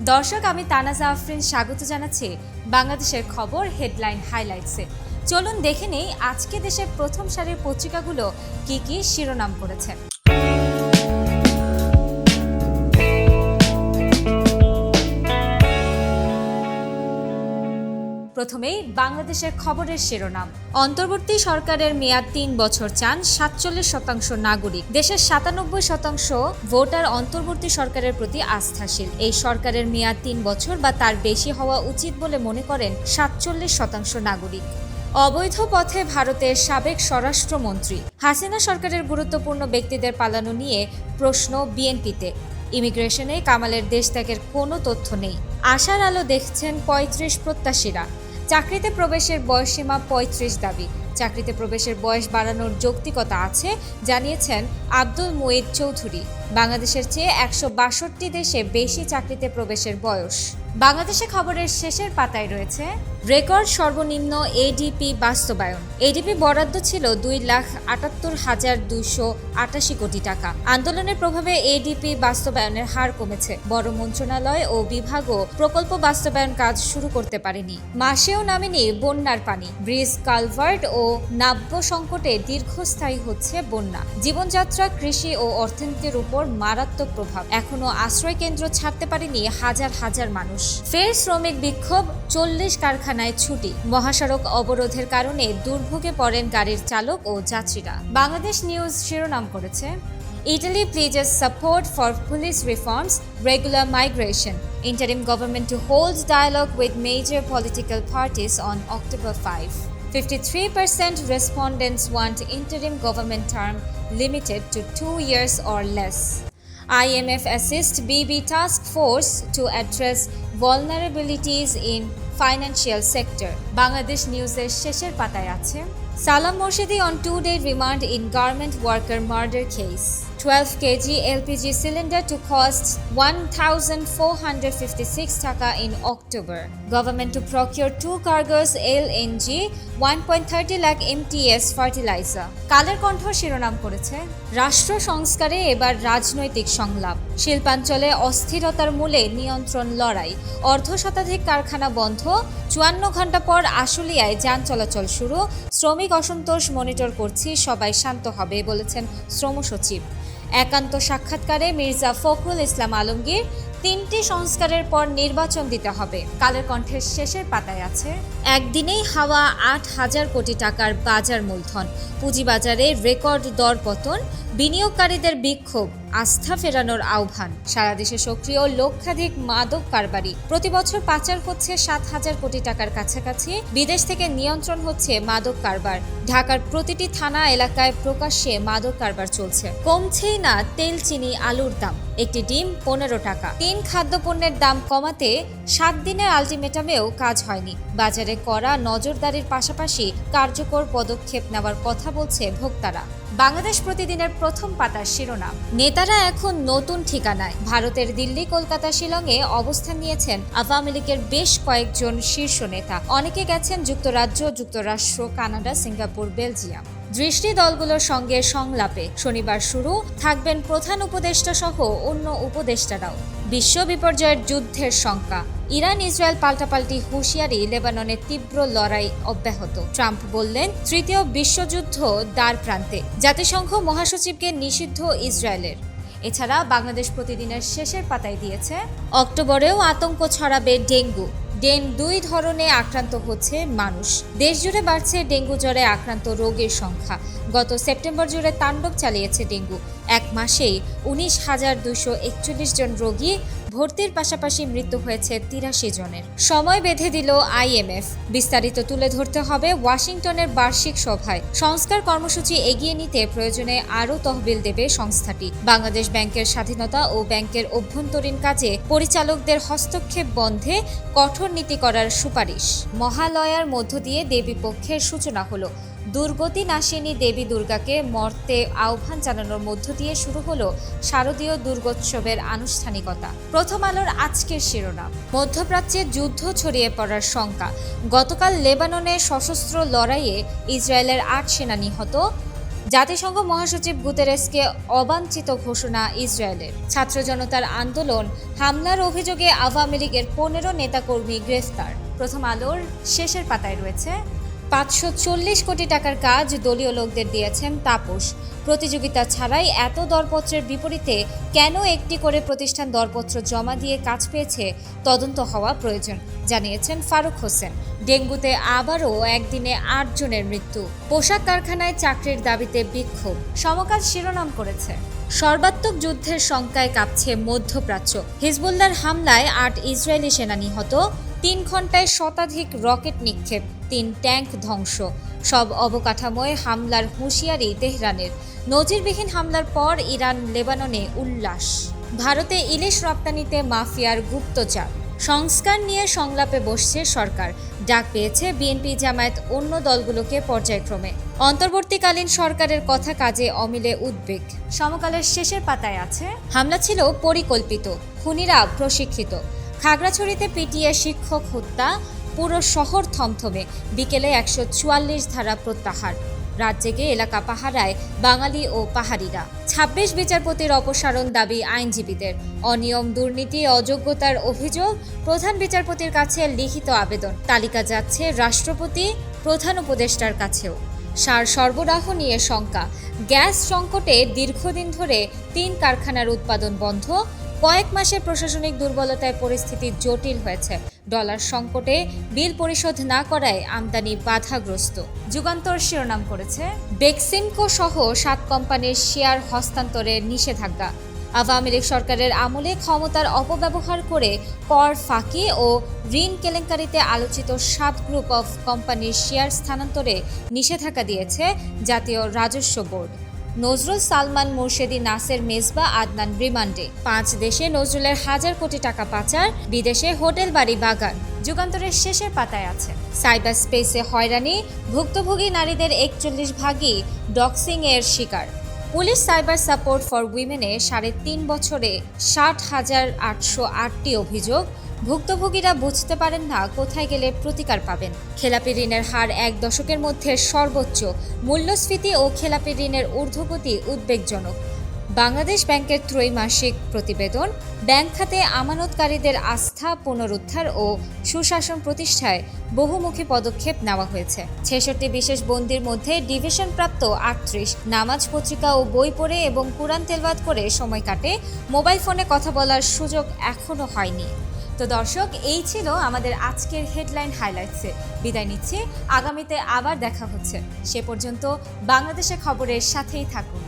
দর্শক, আমি তানাজা আফরিন স্বাগত জানাচ্ছি বাংলাদেশের খবর হেডলাইন হাইলাইটসে। চলুন দেখে নেই আজকে দেশের প্রথম সারির পত্রিকাগুলো কি কি শিরোনাম করেছে। প্রথমেই বাংলাদেশের খবরের শিরোনাম। অন্তর্বর্তী সরকারের মেয়াদ তিন বছর চান সাতচল্লিশ শতাংশ নাগরিক। দেশের সাতানব্বই শতাংশ ভোটার অন্তর্বর্তী সরকারের প্রতি আস্থাশীল। এই সরকারের মেয়াদ তিন বছর বা তার বেশি হওয়া উচিত বলে মনে করেন সাতচল্লিশ শতাংশ নাগরিক। অবৈধ পথে ভারতের সাবেক স্বরাষ্ট্রমন্ত্রী। হাসিনা সরকারের গুরুত্বপূর্ণ ব্যক্তিদের পালানো নিয়ে প্রশ্ন বিএনপিতে। ইমিগ্রেশনে কামালের দেশ ত্যাগের কোনো তথ্য নেই। আশার আলো দেখছেন পঁয়ত্রিশ প্রত্যাশীরা। চাকরিতে প্রবেশের বয়সসীমা পঁয়ত্রিশ দাবি। চাকরিতে প্রবেশের বয়স বাড়ানোর যৌক্তিকতা আছে, জানিয়েছেন আব্দুল মুইদ চৌধুরী। বাংলাদেশের চেয়ে একশো বাষট্টি দেশে বেশি চাকরিতে প্রবেশের বয়স। বাংলাদেশে খবরের শেষের পাতায় রয়েছে রেকর্ড সর্বনিম্ন এডিপি বাস্তবায়ন। এডিপি বরাদ্দ ছিল দুই লাখ আটাত্তর হাজার দুইশো আটাশি কোটি টাকা। আন্দোলনের প্রভাবে এডিপি বাস্তবায়নের হার কমেছে। বড় মন্ত্রণালয় ও বিভাগও প্রকল্প বাস্তবায়ন কাজ শুরু করতে পারেনি। মাসেও নামেনি বন্যার পানি। ব্রিজ কালভার্ট ও নাব্য সংকটে দীর্ঘস্থায়ী হচ্ছে বন্যা। জীবনযাত্রা, কৃষি ও অর্থনীতির উপর মারাত্মক প্রভাব। এখনও আশ্রয় কেন্দ্র ছাড়তে পারেনি হাজার হাজার মানুষ। ফের শ্রমিক বিক্ষোভ চল্লিশ কারখানায় ছুটি। মহাসড়ক অবরোধের কারণে দুর্ভোগে পড়েন গাড়ির চালক ও যাত্রীরা। বাংলাদেশ নিউজ শিরোনাম করেছে, Italy pledges support for police reforms regular migration interim government to hold dialogue with major political parties on October five fifty three percent respondents want interim government term limited to two years or less IMF assist BB task force to address vulnerabilities in financial sector Bangladesh নিউজের শেষের পাতায় আছে, Salam Morshedi on two day remand in garment worker murder case 12 kg LPG cylinder to cost 1,456 taka in October. Government to procure two cargoes LNG 1.30 lakh MTS fertilizer. Kaler Kantho শিরোনাম করেছে রাষ্ট্র সংস্কারে এবার রাজনৈতিক সংলাপ শিল্পাঞ্চলে অস্থিরতার মূলে নিয়ন্ত্রণ লড়াই অর্ধ শতাধিক কারখানা বন্ধ চুয়ান্ন ঘণ্টা পর আশুলিয়ায় যান চলাচল শুরু শ্রমিক অসন্তোষ মনিটর করছি সবাই শান্ত হবে বলেছেন শ্রম সচিব একান্ত সাক্ষাৎকারে মির্জা ফখরুল ইসলাম আলমগীর তিনটি সংস্কারের পর নির্বাচন দিতে হবে। কালের কণ্ঠের শেষের পাতায় আছে, একদিনেই হাওয়া আট হাজার কোটি টাকার বাজার মূলধন। পুঁজিবাজারে রেকর্ড দর পতন বিনিয়োগকারীদের বিক্ষোভ, আস্থা ফেরানোর আহ্বান। সারা দেশে সক্রিয় লক্ষাধিক মাদক কারবারি। প্রতি বছর পাচার হচ্ছে সাত হাজার কোটি টাকার কাছাকাছি। বিদেশ থেকে নিয়ন্ত্রণ হচ্ছে মাদক কারবার। ঢাকার প্রতিটি থানা এলাকায় প্রকাশ্যে মাদক কারবার চলছে। কমছেই না তেল চিনি আলুর দাম। একটি ডিম পনেরো টাকা। তিন খাদ্যপণ্যের দাম কমাতে সাত দিনের আলটিমেটামেও কাজ হয়নি। বাজারে করা নজরদারির পাশাপাশি কার্যকর পদক্ষেপ নেওয়ার কথা বলছে ভোক্তারা। বাংলাদেশ প্রতিদিনের প্রথম পাতার শিরোনাম। নেতারা এখন নতুন ঠিকানায়। ভারতের দিল্লি, কলকাতা, শিলংয়ে অবস্থান নিয়েছেন আওয়ামী লীগের বেশ কয়েকজন শীর্ষ নেতা। অনেকে গেছেন যুক্তরাজ্য, যুক্তরাষ্ট্র, কানাডা, সিঙ্গাপুর, বেলজিয়াম। দৃষ্টি দলগুলোর সঙ্গে সংলাপে শনিবার শুরু থাকবেন প্রধান উপদেষ্টা সহ অন্য উপদেষ্টারাও। বিশ্ব বিপর্যয়ের যুদ্ধের শঙ্কা। ইরান, ইসরায়েল পাল্টাপাল্টি হুঁশিয়ারি লেবাননের তীব্র লড়াই অব্যাহত। ট্রাম্প বললেন, তৃতীয় বিশ্বযুদ্ধ দ্বার প্রান্তে। জাতিসংঘ মহাসচিবকে নিষিদ্ধ ইসরায়েলের। এছাড়া বাংলাদেশ প্রতিদিনের শেষের পাতায় দিয়েছে, অক্টোবরেও আতঙ্ক ছড়াবে ডেঙ্গু। ডেন দুই ধরনে আক্রান্ত হচ্ছে মানুষ। দেশ জুড়ে বাড়ছে ডেঙ্গু জ্বরে আক্রান্ত রোগের সংখ্যা। গত সেপ্টেম্বর জুড়ে তাণ্ডব চালিয়েছে ডেঙ্গু। এক মাসেই উনিশ হাজার দুশো একচল্লিশ জন রোগী ভর্তির পাশাপাশি মৃত্যু হয়েছে তিরাশি জনের। সময় বেঁধে দিল আইএমএফ। বিস্তারিত তুলে ধরতে হবে ওয়াশিংটনের বার্ষিক সভায়। সংস্কার কর্মসূচি এগিয়ে নিতে প্রয়োজনে আরও তহবিল দেবে সংস্থাটি। বাংলাদেশ ব্যাংকের স্বাধীনতা ও ব্যাংকের অভ্যন্তরীণ কাজে পরিচালকদের হস্তক্ষেপ বন্ধে কঠোর নীতি করার সুপারিশ। মহালয়ার মধ্য দিয়ে দেবী পক্ষের সূচনা হলো। দুর্গতি নাশিনী দেবী দুর্গাকে মর্তে আহ্বান জানানোর মধ্য দিয়ে শুরু হলো শারদীয় দুর্গোৎসবের আনুষ্ঠানিকতা। প্রথম আলোর আজকের শিরোনাম। মধ্যপ্রাচ্যে যুদ্ধ ছড়িয়ে পড়ার শঙ্কা। গতকাল লেবাননে সশস্ত্র লড়াইয়ে ইসরায়েলের আট সেনা নিহত। জাতিসংঘ মহাসচিব গুতেরেসকে অবাঞ্ছিত ঘোষণা ইসরায়েলের। ছাত্র জনতার আন্দোলন, হামলার অভিযোগে আওয়ামী লীগের পনেরো নেতাকর্মী গ্রেফতার। প্রথম আলোর শেষের পাতায় রয়েছে পাঁচশো চল্লিশ কোটি টাকার কাজ দলীয় লোকদের দিয়েছেন তাপস। প্রতিযোগিতা ছাড়াই এত দরপত্রের বিপরীতে কেন একটি করে প্রতিষ্ঠান দরপত্র জমা দিয়ে কাজ পেয়েছে তদন্ত হওয়া প্রয়োজন, জানিয়েছেন ফারুক হোসেন। ডেঙ্গুতে আবারও একদিনে আট জনের মৃত্যু। পোশাক কারখানায় চাকরির দাবিতে বিক্ষোভ, সমকাল শিরোনাম করেছে। সর্বাত্মক যুদ্ধের শঙ্কায় কাঁপছে মধ্যপ্রাচ্য। হিজবুল্লার হামলায় আট ইসরায়েলি সেনা নিহত, তিন ঘন্টায় শতাধিক রকেট নিক্ষেপ। তিন ট্যাঙ্ক ধ্বংস। সব অবকাঠামোয় হামলার হুঁশিয়ারি তেহরানের। নজিরবিহীন হামলার পর ইরান লেবাননে উল্লাস। ভারতে ইলিশ রপ্তানিতে মাফিয়ার গুপ্তচাপ সংস্কার নিয়ে সংলাপে বসছে সরকার। ডাক পেয়েছে বিএনপি জামায়াত অন্য দলগুলোকে পর্যায়ক্রমে। অন্তর্বর্তীকালীন সরকারের কথা কাজে অমিলে উদ্বেগ। সমকালের শেষের পাতায় আছে, হামলা ছিল পরিকল্পিত, খুনিরা প্রশিক্ষিত। খাগড়াছড়িতে পিটিএ শিক্ষক হত্যা পুরো শহর থমথমে। বিকেলে একশো চুয়াল্লিশ ধারা প্রত্যাহার। রাত জেগে এলাকা পাহারায় বাঙালি ও পাহাড়িরা। ছাব্বিশ বিচারপতির অপসারণ দাবি আইনজীবীদের। অনিয়ম, দুর্নীতি, অযোগ্যতার অভিযোগ, প্রধান বিচারপতির কাছে লিখিত আবেদন। তালিকা যাচ্ছে রাষ্ট্রপতি, প্রধান উপদেষ্টার কাছেও। সার সরবরাহ নিয়ে শঙ্কা। গ্যাস সংকটে দীর্ঘদিন ধরে তিন কারখানার উৎপাদন বন্ধ। কয়েক মাসের প্রশাসনিক দুর্বলতায় পরিস্থিতি জটিল হয়েছে। ডলার সংকটে বিল পরিশোধ না করায় আমদানি বাধাগ্রস্ত। যুগান্তর শিরোনাম করেছে, বেক্সিমকো সহ সাত কোম্পানির শেয়ার হস্তান্তরের নিষেধাজ্ঞা। আওয়ামী লীগ সরকারের আমলে ক্ষমতার অপব্যবহার করে কর ফাঁকি ও ঋণ কেলেঙ্কারিতে আলোচিত সাত গ্রুপ অফ কোম্পানির শেয়ার স্থানান্তরে নিষেধাজ্ঞা দিয়েছে জাতীয় রাজস্ব বোর্ড। নজরুল সালমান, মুর্শেদি নাসের মেজবা আদনান রিমান্ডে। পাঁচ দেশে নজরুলের হাজার কোটি টাকা পাচার, বিদেশে হোটেল বাড়ি বাগান, যুগান্তরের শেষের পাতায় আছে। সাইবার স্পেসে হয়রানি, ভুক্তভোগী নারীদের একচল্লিশ ভাগই ডক্সিং এর শিকার। পুলিশ সাইবার সাপোর্ট ফর উইমেনে সাড়ে তিন বছরে ষাট হাজার আটশো আটটি অভিযোগ ভুক্তভোগীরা বুঝতে পারেন না কোথায় গেলে প্রতিকার পাবেন। খেলাপি ঋণের হার এক দশকের মধ্যে সর্বোচ্চ। মূল্যস্ফীতি ও খেলাপি ঋণের ঊর্ধ্বগতি উদ্বেগজনক। বাংলাদেশ ব্যাংকের ত্রৈমাসিক প্রতিবেদন, ব্যাংক খাতে আমানতকারীদের আস্থা পুনরুদ্ধার ও সুশাসন প্রতিষ্ঠায় বহুমুখী পদক্ষেপ নেওয়া হয়েছে। ছেষট্টি বিশেষ বন্দির মধ্যে ডিভিশনপ্রাপ্ত আটত্রিশ। নামাজ পত্রিকা ও বই পড়ে এবং কোরআন তেলবাদ করে সময় কাটে। মোবাইল ফোনে কথা বলার সুযোগ এখনও হয়নি। তো দর্শক, এই ছিল আমাদের আজকের হেডলাইন হাইলাইটসে বিদায় নিচ্ছি। আগামীতে আবার দেখা হচ্ছে। সে পর্যন্ত বাংলাদেশে খবরের সাথেই থাকুন।